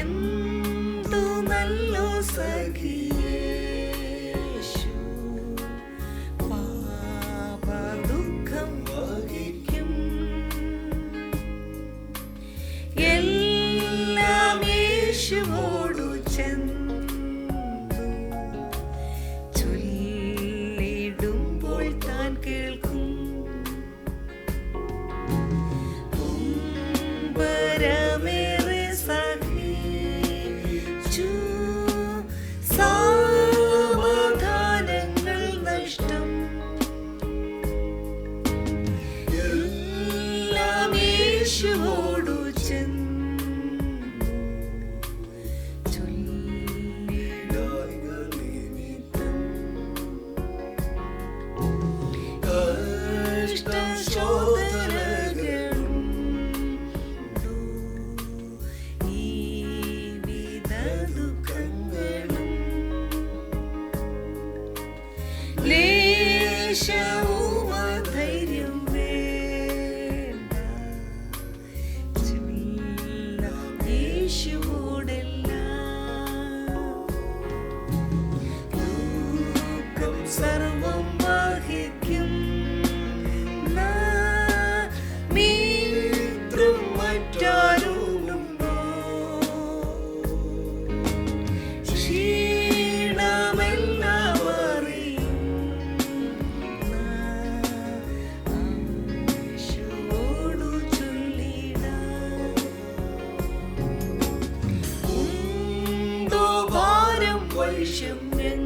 എന്തു നല്ലോ സഖിയേശു ничего. sự nguyên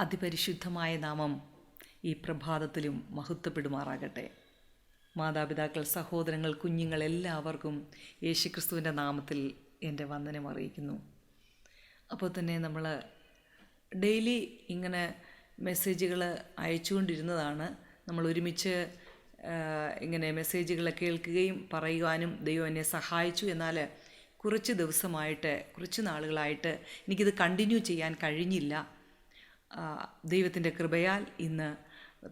അതിപരിശുദ്ധമായ നാമം ഈ പ്രഭാതത്തിലും മഹത്വപ്പെടുമാറാകട്ടെ. മാതാപിതാക്കൾ സഹോദരങ്ങൾ കുഞ്ഞുങ്ങൾ എല്ലാവർക്കും യേശുക്രിസ്തുവിന്റെ നാമത്തിൽ എന്റെ വന്ദനം അറിയിക്കുന്നു. അപ്പോൾ തന്നെ നമ്മൾ ഡെയിലി ഇങ്ങനെ മെസ്സേജുകൾ അയച്ചുകൊണ്ടിരുന്നതാണ്. നമ്മൾ ഒരുമിച്ച് ഇങ്ങനെ മെസ്സേജുകൾ കേൾക്കുകയും പറയുവാനും ദൈവം എന്നെ സഹായിച്ചു എന്നാൽ കുറച്ച് ദിവസമായിട്ട് കുറച്ച് നാളുകളായിട്ട് എനിക്കിത് കണ്ടിന്യൂ ചെയ്യാൻ കഴിഞ്ഞില്ല. ദൈവത്തിന്റെ കൃപയാൽ ഇന്ന്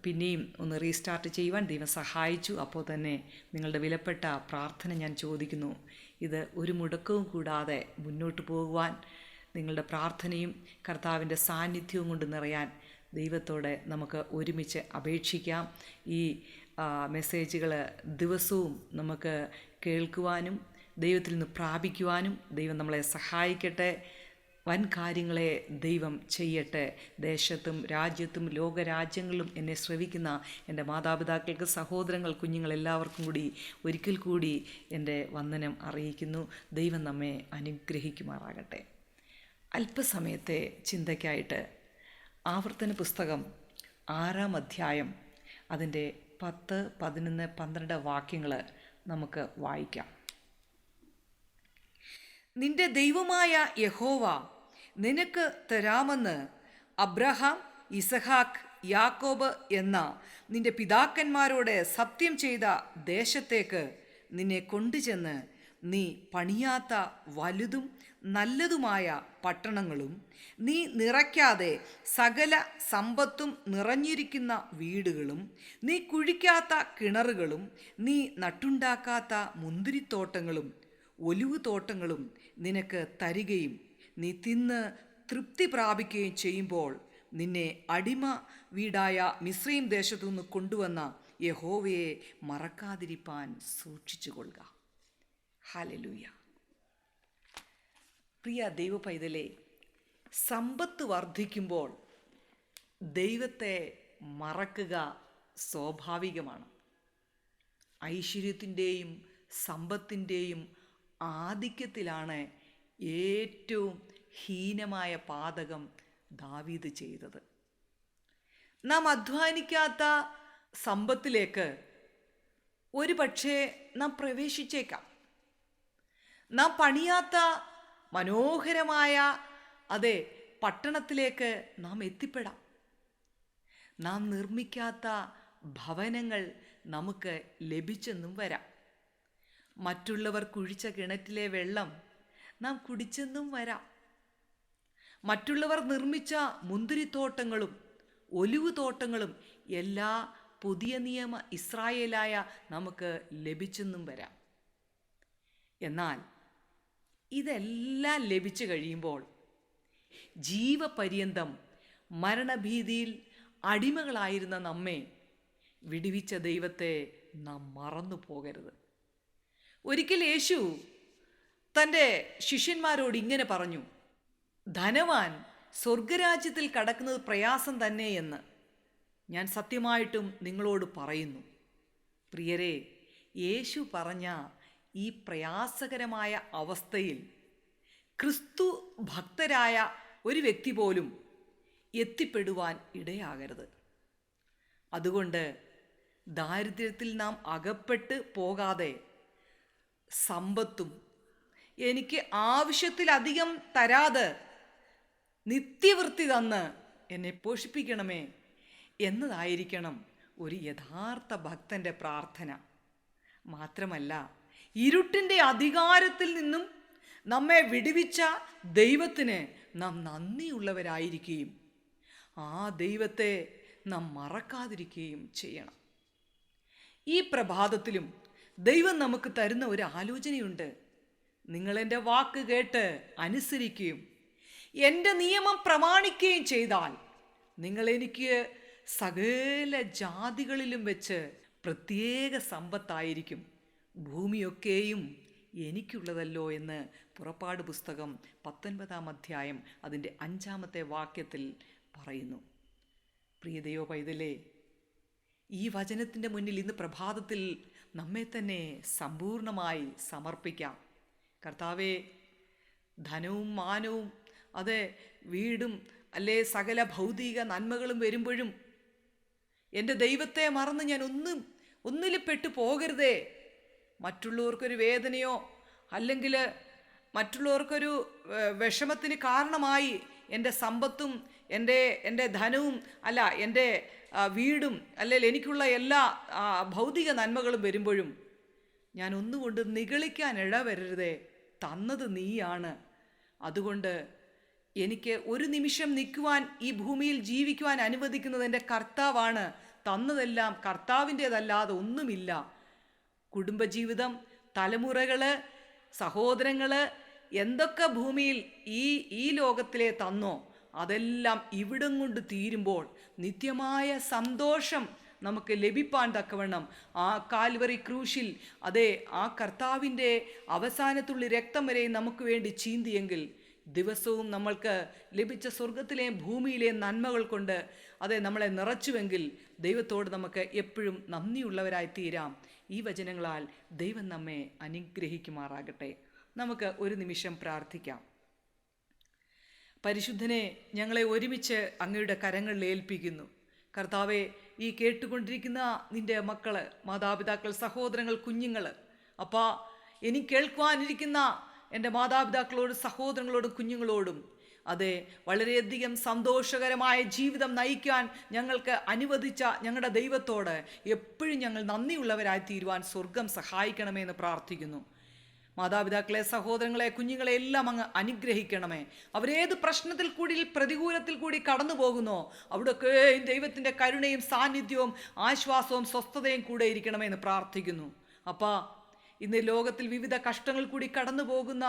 പിന്നെയും ഒന്ന് റീസ്റ്റാർട്ട് ചെയ്യുവാൻ ദൈവം സഹായിച്ചു. അപ്പോൾ തന്നെ നിങ്ങളുടെ വിലപ്പെട്ട പ്രാർത്ഥന ഞാൻ ചോദിക്കുന്നു. ഇത് ഒരു മുടക്കവും കൂടാതെ മുന്നോട്ട് പോകുവാൻ നിങ്ങളുടെ പ്രാർത്ഥനയും കർത്താവിന്റെ സാന്നിധ്യവും കൊണ്ട് നിറയാൻ ദൈവത്തോടെ നമുക്ക് ഒരുമിച്ച് അപേക്ഷിക്കാം. ഈ മെസ്സേജുകൾ ദിവസവും നമുക്ക് കേൾക്കുവാനും ദൈവത്തിൽ നിന്ന് പ്രാപിക്കുവാനും ദൈവം നമ്മളെ സഹായിക്കട്ടെ. വൻ കാര്യങ്ങളെ ദൈവം ചെയ്യട്ടെ. ദേശത്തും രാജ്യത്തും ലോകരാജ്യങ്ങളിലും എന്നെ ശ്രവിക്കുന്ന എന്റെ മാതാപിതാക്കൾക്ക് സഹോദരങ്ങൾ കുഞ്ഞുങ്ങൾ എല്ലാവർക്കും കൂടി ഒരിക്കൽ കൂടി എന്റെ വന്ദനം അറിയിക്കുന്നു. ദൈവം നമ്മെ അനുഗ്രഹിക്കുമാറാകട്ടെ. അല്പസമയത്തെ ചിന്തയ്ക്കായിട്ട് ആവർത്തന പുസ്തകം ആറാം അധ്യായം അതിന്റെ പത്ത് പതിനൊന്ന് പന്ത്രണ്ട് വാക്യങ്ങൾ നമുക്ക് വായിക്കാം. നിന്റെ ദൈവമായ യഹോവ നിനക്ക് തരാമെന്ന് അബ്രഹാം ഇസഹാക്ക് യാക്കോബ് എന്ന നിന്റെ പിതാക്കന്മാരോട് സത്യം ചെയ്ത ദേശത്തേക്ക് നിന്നെ കൊണ്ടുചെന്ന് നീ പണിയാത്ത വലുതും നല്ലതുമായ പട്ടണങ്ങളും നീ നിറയ്ക്കാതെ സകല സമ്പത്തും നിറഞ്ഞിരിക്കുന്ന വീടുകളും നീ കുഴിക്കാത്ത കിണറുകളും നീ നട്ടുണ്ടാക്കാത്ത മുന്തിരിത്തോട്ടങ്ങളും ഒലിവ് തോട്ടങ്ങളും നിനക്ക് തരികയും നീ തിന്ന് തൃപ്തി പ്രാപിക്കുകയും ചെയ്യുമ്പോൾ നിന്നെ അടിമ വീടായ മിശ്രീം ദേശത്തു നിന്ന് കൊണ്ടുവന്ന യഹോവയെ മറക്കാതിരിപ്പാൻ സൂക്ഷിച്ചുകൊള്ളുക. ഹാലലൂയ പ്രിയ ദൈവ പൈതലെ സമ്പത്ത് വർദ്ധിക്കുമ്പോൾ ദൈവത്തെ മറക്കുക സ്വാഭാവികമാണ്. ഐശ്വര്യത്തിന്റെയും സമ്പത്തിന്റെയും ആധിക്യത്തിലാണ് ഏറ്റവും ഹീനമായ പാതകം ദാവീദ് ചെയ്തത്. നാം അധ്വാനിക്കാത്ത സമ്പത്തിലേക്ക് ഒരു പക്ഷേ നാം പ്രവേശിച്ചേക്കാം. നാം പണിയാത്ത മനോഹരമായ അതെ പട്ടണത്തിലേക്ക് നാം എത്തിപ്പെടാം. നാം നിർമ്മിക്കാത്ത ഭവനങ്ങൾ നമുക്ക് ലഭിച്ചെന്നും വരാം. മറ്റുള്ളവർ കുഴിച്ച കിണറ്റിലെ വെള്ളം നാം കുടിച്ചെന്നും വരാം. മറ്റുള്ളവർ നിർമ്മിച്ച മുന്തിരിത്തോട്ടങ്ങളും ഒലിവ് തോട്ടങ്ങളും എല്ലാ പുതിയ നിയമ ഇസ്രായേലായ നമുക്ക് ലഭിച്ചെന്നും വരാം. എന്നാൽ ഇതെല്ലാം ലഭിച്ചു കഴിയുമ്പോൾ ജീവപര്യന്തം മരണഭീതിയിൽ അടിമകളായിരുന്ന നമ്മെ വിടുവിച്ച ദൈവത്തെ നാം മറന്നു പോകരുത് ഒരിക്കൽ യേശു തന്റെ ശിഷ്യന്മാരോട് ഇങ്ങനെ പറഞ്ഞു ധനവാൻ സ്വർഗരാജ്യത്തിൽ കടക്കുന്നത് പ്രയാസം തന്നെ എന്ന് ഞാൻ സത്യമായിട്ടും നിങ്ങളോട് പറയുന്നു. പ്രിയരെ യേശു പറഞ്ഞ ഈ പ്രയാസകരമായ അവസ്ഥയിൽ ക്രിസ്തു ഭക്തരായ ഒരു വ്യക്തി പോലും എത്തിപ്പെടുവാൻ ഇടയാകരുത്. അതുകൊണ്ട് ദാരിദ്ര്യത്തിൽ നാം അകപ്പെട്ട് പോകാതെ സമ്പത്തും എനിക്ക് ആവശ്യത്തിലധികം തരാതെ നിത്യവൃത്തി തന്ന് എന്നെ പോഷിപ്പിക്കണമേ എന്നതായിരിക്കണം ഒരു യഥാർത്ഥ ഭക്തന്റെ പ്രാർത്ഥന. മാത്രമല്ല ഇരുട്ടിന്റെ അധികാരത്തിൽ നിന്നും നമ്മെ വിടുവിച്ച ദൈവത്തിന് നാം നന്ദിയുള്ളവരായിരിക്കുകയും ആ ദൈവത്തെ നാം മറക്കാതിരിക്കുകയും ചെയ്യണം. ഈ പ്രഭാതത്തിലും ദൈവം നമുക്ക് തരുന്ന ഒരു ആലോചനയുണ്ട്. നിങ്ങൾ എന്റെ വാക്ക് കേട്ട് അനുസരിക്കുകയും എന്റെ നിയമം പ്രമാണിക്കുകയും ചെയ്താൽ നിങ്ങൾ എനിക്ക് സകല ജാതികളിലും വെച്ച് പ്രത്യേക സമ്പത്തായിരിക്കും. ഭൂമിയൊക്കെയും എനിക്കുള്ളതല്ലോ എന്ന് പുറപ്പാട് പുസ്തകം പത്തൊൻപതാം അധ്യായം അതിന്റെ അഞ്ചാമത്തെ വാക്യത്തിൽ പറയുന്നു. പ്രിയതയോ പൈതലേ ഈ വചനത്തിന്റെ മുന്നിൽ ഇന്ന് പ്രഭാതത്തിൽ നമ്മെ തന്നെ സമ്പൂർണമായി സമർപ്പിക്കാം. കർത്താവെ ധനവും മാനവും അതെ വീടും അല്ലേ സകല ഭൗതിക നന്മകളും വരുമ്പോഴും എന്റെ ദൈവത്തെ മറന്ന് ഞാൻ ഒന്നും ഒന്നിൽ പെട്ടു പോകരുതേ. മറ്റുള്ളവർക്കൊരു വേദനയോ അല്ലെങ്കിൽ മറ്റുള്ളവർക്കൊരു വിഷമത്തിന് കാരണമായി എന്റെ സമ്പത്തും എന്റെ എന്റെ ധനവും അല്ല എന്റെ വീടും അല്ലെങ്കിൽ എനിക്കുള്ള എല്ലാ ഭൗതിക നന്മകളും വരുമ്പോഴും ഞാൻ ഒന്നുകൊണ്ട് നിഗളിക്കാൻ ഇടവരരുതേ. തന്നത് നീയാണ്. അതുകൊണ്ട് എനിക്ക് ഒരു നിമിഷം നിൽക്കുവാൻ ഈ ഭൂമിയിൽ ജീവിക്കുവാൻ അനുവദിക്കുന്നത് എന്റെ കർത്താവാണ്. തന്നതെല്ലാം കർത്താവിന്റേതല്ലാതെ ഒന്നുമില്ല. കുടുംബജീവിതം തലമുറകൾ സഹോദരങ്ങൾ എന്തൊക്കെ ഭൂമിയിൽ ഈ ഈ ലോകത്തിലെ തന്നോ അതെല്ലാം ഇവിടം കൊണ്ട് തീരുമ്പോൾ നിത്യമായ സന്തോഷം നമുക്ക് ലഭിപ്പാൻ തക്കവണ്ണം. ആ കാൽവറി ക്രൂശിൽ അതെ ആ കർത്താവിന്റെ അവസാനത്തുള്ളി രക്തം വരെ നമുക്ക് വേണ്ടി ചീന്തിയെങ്കിൽ ദിവസവും നമ്മൾക്ക് ലഭിച്ച സ്വർഗത്തിലെയും ഭൂമിയിലെയും നന്മകൾ കൊണ്ട് അതെ നമ്മളെ നിറച്ചുവെങ്കിൽ ദൈവത്തോട് നമുക്ക് എപ്പോഴും നന്ദിയുള്ളവരായി തീരാം ഈ വചനങ്ങളാൽ ദൈവം നമ്മെ അനുഗ്രഹിക്കുമാറാകട്ടെ. നമുക്ക് ഒരു നിമിഷം പ്രാർത്ഥിക്കാം. പരിശുദ്ധനെ ഞങ്ങളെ ഒരുമിച്ച് അങ്ങയുടെ കരങ്ങളിൽ ഏൽപ്പിക്കുന്നു. കർത്താവെ ഈ കേട്ടുകൊണ്ടിരിക്കുന്ന നിന്റെ മക്കൾ മാതാപിതാക്കൾ സഹോദരങ്ങൾ കുഞ്ഞുങ്ങൾ അപ്പാ ഇനി കേൾക്കുവാനിരിക്കുന്ന എന്റെ മാതാപിതാക്കളോടും സഹോദരങ്ങളോടും കുഞ്ഞുങ്ങളോടും അതെ വളരെയധികം സന്തോഷകരമായ ജീവിതം നയിക്കാൻ ഞങ്ങൾക്ക് അനുവദിച്ച ഞങ്ങളുടെ ദൈവത്തോട് എപ്പോഴും ഞങ്ങൾ നന്ദിയുള്ളവരായി തീരുവാൻ സ്വർഗം സഹായിക്കണമെന്ന് പ്രാർത്ഥിക്കുന്നു. മാതാപിതാക്കളെ സഹോദരങ്ങളെ കുഞ്ഞുങ്ങളെ എല്ലാം അങ്ങ് അനുഗ്രഹിക്കണമേ. അവരേത് പ്രശ്നത്തിൽ കൂടി പ്രതികൂലത്തിൽ കൂടി കടന്നു പോകുന്നോ അവിടെയൊക്കെയും ദൈവത്തിന്റെ കരുണയും സാന്നിധ്യവും ആശ്വാസവും സ്വസ്ഥതയും കൂടെ ഇരിക്കണമേ എന്ന് പ്രാർത്ഥിക്കുന്നു. അപ്പാ ഇന്ന് ലോകത്തിൽ വിവിധ കഷ്ടങ്ങൾ കൂടി കടന്നു പോകുന്ന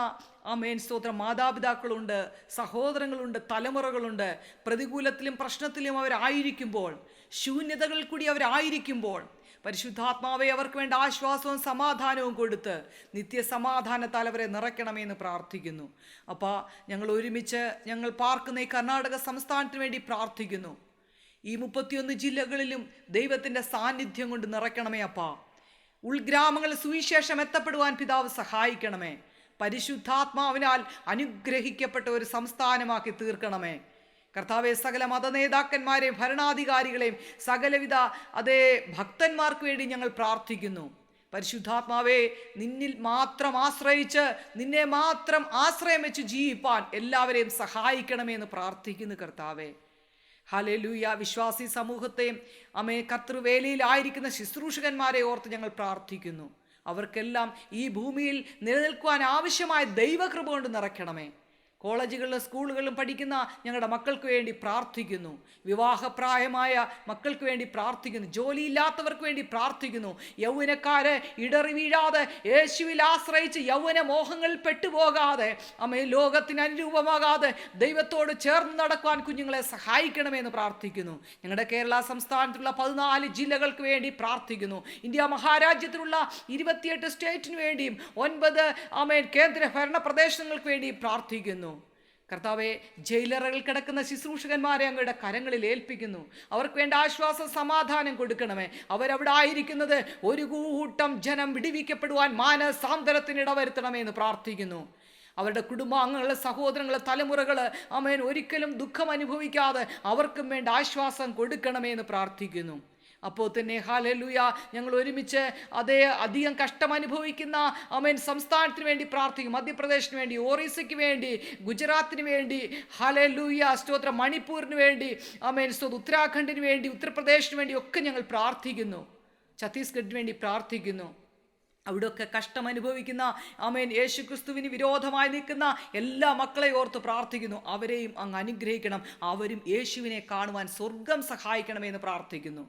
ആ മേൻ സ്തോത്രം മാതാപിതാക്കളുണ്ട് സഹോദരങ്ങളുണ്ട് തലമുറകളുണ്ട്. പ്രതികൂലത്തിലും പ്രശ്നത്തിലും അവരായിരിക്കുമ്പോൾ ശൂന്യതകളിൽ കൂടി അവരായിരിക്കുമ്പോൾ പരിശുദ്ധാത്മാവെ അവർക്ക് വേണ്ട ആശ്വാസവും സമാധാനവും കൊടുത്ത് നിത്യസമാധാനത്താൽ അവരെ നിറയ്ക്കണമെന്ന് പ്രാർത്ഥിക്കുന്നു. അപ്പോൾ ഞങ്ങൾ ഒരുമിച്ച് ഞങ്ങൾ പാർക്കുന്ന ഈ കർണാടക സംസ്ഥാനത്തിന് വേണ്ടി പ്രാർത്ഥിക്കുന്നു. ഈ മുപ്പത്തിയൊന്ന് ജില്ലകളിലും ദൈവത്തിന്റെ സാന്നിധ്യം കൊണ്ട് നിറയ്ക്കണമേ അപ്പാ. ഉൾഗ്രാമങ്ങളിൽ സുവിശേഷം എത്തപ്പെടുവാൻ പിതാവ് സഹായിക്കണമേ. പരിശുദ്ധാത്മാവിനാൽ അനുഗ്രഹിക്കപ്പെട്ട ഒരു സംസ്ഥാനമാക്കി തീർക്കണമേ. കർത്താവെ സകല മത നേതാക്കന്മാരെയും ഭരണാധികാരികളെയും സകലവിധ അതേ ഭക്തന്മാർക്ക് വേണ്ടി ഞങ്ങൾ പ്രാർത്ഥിക്കുന്നു. പരിശുദ്ധാത്മാവേ നിന്നിൽ മാത്രം ആശ്രയിച്ച് നിന്നെ മാത്രം ആശ്രയം വെച്ച് ജീവിപ്പാൻ എല്ലാവരെയും സഹായിക്കണമേ എന്ന് പ്രാർത്ഥിക്കുന്നു കർത്താവെ. ഹലലൂയ വിശ്വാസി സമൂഹത്തെയും അമേ കർത്തൃവേലയിലായിരിക്കുന്ന ശുശ്രൂഷകന്മാരെ ഓർത്ത് ഞങ്ങൾ പ്രാർത്ഥിക്കുന്നു. അവർക്കെല്ലാം ഈ ഭൂമിയിൽ നിലനിൽക്കുവാൻ ആവശ്യമായ ദൈവകൃപ കൊണ്ട് നിറയ്ക്കണമേ. കോളേജുകളിലും സ്കൂളുകളിലും പഠിക്കുന്ന ഞങ്ങളുടെ മക്കൾക്ക് വേണ്ടി പ്രാർത്ഥിക്കുന്നു. വിവാഹപ്രായമായ മക്കൾക്ക് വേണ്ടി പ്രാർത്ഥിക്കുന്നു. ജോലിയില്ലാത്തവർക്ക് വേണ്ടി പ്രാർത്ഥിക്കുന്നു. യൗവനക്കാരെ ഇടറി വീഴാതെ യേശുവിൽ ആശ്രയിച്ച് യൗവന മോഹങ്ങളിൽ പെട്ടുപോകാതെ അമ്മ ലോകത്തിന് അനുരൂപമാകാതെ ദൈവത്തോട് ചേർന്ന് നടക്കുവാൻ കുഞ്ഞുങ്ങളെ സഹായിക്കണമെന്ന് പ്രാർത്ഥിക്കുന്നു. ഞങ്ങളുടെ കേരള സംസ്ഥാനത്തുള്ള പതിനാല് ജില്ലകൾക്ക് വേണ്ടി പ്രാർത്ഥിക്കുന്നു. ഇന്ത്യ മഹാരാജ്യത്തിലുള്ള ഇരുപത്തിയെട്ട് സ്റ്റേറ്റിന് വേണ്ടിയും ഒൻപത് അമേൻ കേന്ദ്ര ഭരണ പ്രദേശങ്ങൾക്ക് വേണ്ടി പ്രാർത്ഥിക്കുന്നു. കർത്താവെ ജയിലറകൾ കിടക്കുന്ന ശുശ്രൂഷകന്മാരെ അങ്ങയുടെ കരങ്ങളിൽ ഏൽപ്പിക്കുന്നു. അവർക്ക് വേണ്ട ആശ്വാസം സമാധാനം കൊടുക്കണമേ. അവരവിടെ ആയിരിക്കുന്നത് ഒരു കൂട്ടം ജനം വിടിവിക്കപ്പെടുവാൻ മാനസാന്തരത്തിന് ഇടവരുത്തണമേ എന്ന് പ്രാർത്ഥിക്കുന്നു. അവരുടെ കുടുംബാംഗങ്ങളെ സഹോദരങ്ങളെ തലമുറകൾ അമേൻ ഒരിക്കലും ദുഃഖം അനുഭവിക്കാതെ അവർക്കും വേണ്ട ആശ്വാസം കൊടുക്കണമേ എന്ന് പ്രാർത്ഥിക്കുന്നു. അപ്പോൾ തന്നെ ഹാലലൂയ ഞങ്ങൾ ഒരുമിച്ച് അതേ അധികം കഷ്ടം അനുഭവിക്കുന്ന അമേൻ സംസ്ഥാനത്തിന് വേണ്ടി പ്രാർത്ഥിക്കും മധ്യപ്രദേശിന് വേണ്ടി ഒറീസയ്ക്ക് വേണ്ടി ഗുജറാത്തിന് വേണ്ടി ഹാലലൂയ സ്തോത്ര മണിപ്പൂരിന് വേണ്ടി അമേൻ സ്തോത്ര ഉത്തരാഖണ്ഡിന് വേണ്ടി ഉത്തർപ്രദേശിന് വേണ്ടി ഒക്കെ ഞങ്ങൾ പ്രാർത്ഥിക്കുന്നു ഛത്തീസ്ഗഡിന് വേണ്ടി പ്രാർത്ഥിക്കുന്നു. അവിടെയൊക്കെ കഷ്ടം അനുഭവിക്കുന്ന അമേൻ യേശു ക്രിസ്തുവിന് വിരോധമായി നിൽക്കുന്ന എല്ലാ മക്കളെ ഓർത്ത് പ്രാർത്ഥിക്കുന്നു അവരെയും അങ്ങ് അനുഗ്രഹിക്കണം അവരും യേശുവിനെ കാണുവാൻ സ്വർഗം സഹായിക്കണമെന്ന് പ്രാർത്ഥിക്കുന്നു.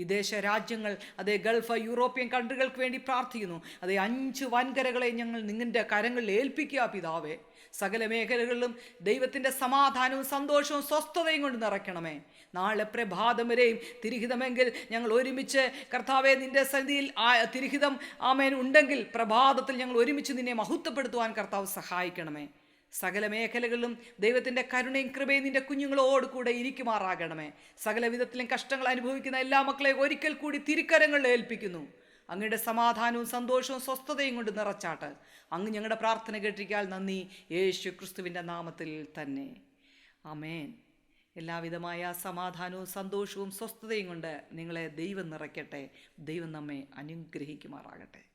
വിദേശ രാജ്യങ്ങൾ അതേ ഗൾഫ് യൂറോപ്യൻ കൺട്രികൾക്ക് വേണ്ടി പ്രാർത്ഥിക്കുന്നു. അതേ അഞ്ച് വൻകരകളെ ഞങ്ങൾ നിങ്ങളുടെ കരങ്ങളിൽ ഏൽപ്പിക്കുക പിതാവേ. സകല മേഖലകളിലും ദൈവത്തിന്റെ സമാധാനവും സന്തോഷവും സ്വസ്ഥതയും കൊണ്ട് നിറയ്ക്കണമേ. നാളെ പ്രഭാതം വരെയും തിരിഹിതമെങ്കിൽ ഞങ്ങൾ ഒരുമിച്ച് കർത്താവെ നിന്റെ സന്നിധിയിൽ തിരിഹിതം ആമേൻ ഉണ്ടെങ്കിൽ പ്രഭാതത്തിൽ ഞങ്ങൾ ഒരുമിച്ച് നിന്നെ മഹത്വപ്പെടുത്തുവാൻ കർത്താവ് സഹായിക്കണമേ. സകല മേഖലകളിലും ദൈവത്തിന്റെ കരുണയും കൃപയും നിന്റെ കുഞ്ഞുങ്ങളോട് കൂടെ ഇരിക്കുമാറാകണമേ. സകല വിധത്തിലും കഷ്ടങ്ങൾ അനുഭവിക്കുന്ന എല്ലാ മക്കളെയും ഒരിക്കൽ കൂടി തിരിക്കരങ്ങളിൽ ഏൽപ്പിക്കുന്നു. അങ്ങയുടെ സമാധാനവും സന്തോഷവും സ്വസ്ഥതയും കൊണ്ട് നിറച്ചാട്ട് അങ്ങ് ഞങ്ങളുടെ പ്രാർത്ഥന കേട്ടിരിക്കാൻ നന്ദി. യേശു ക്രിസ്തുവിന്റെ നാമത്തിൽ തന്നെ. അമേൻ എല്ലാവിധമായ സമാധാനവും സന്തോഷവും സ്വസ്ഥതയും കൊണ്ട് നിങ്ങളെ ദൈവം നിറയ്ക്കട്ടെ. ദൈവം നമ്മെ അനുഗ്രഹിക്കുമാറാകട്ടെ.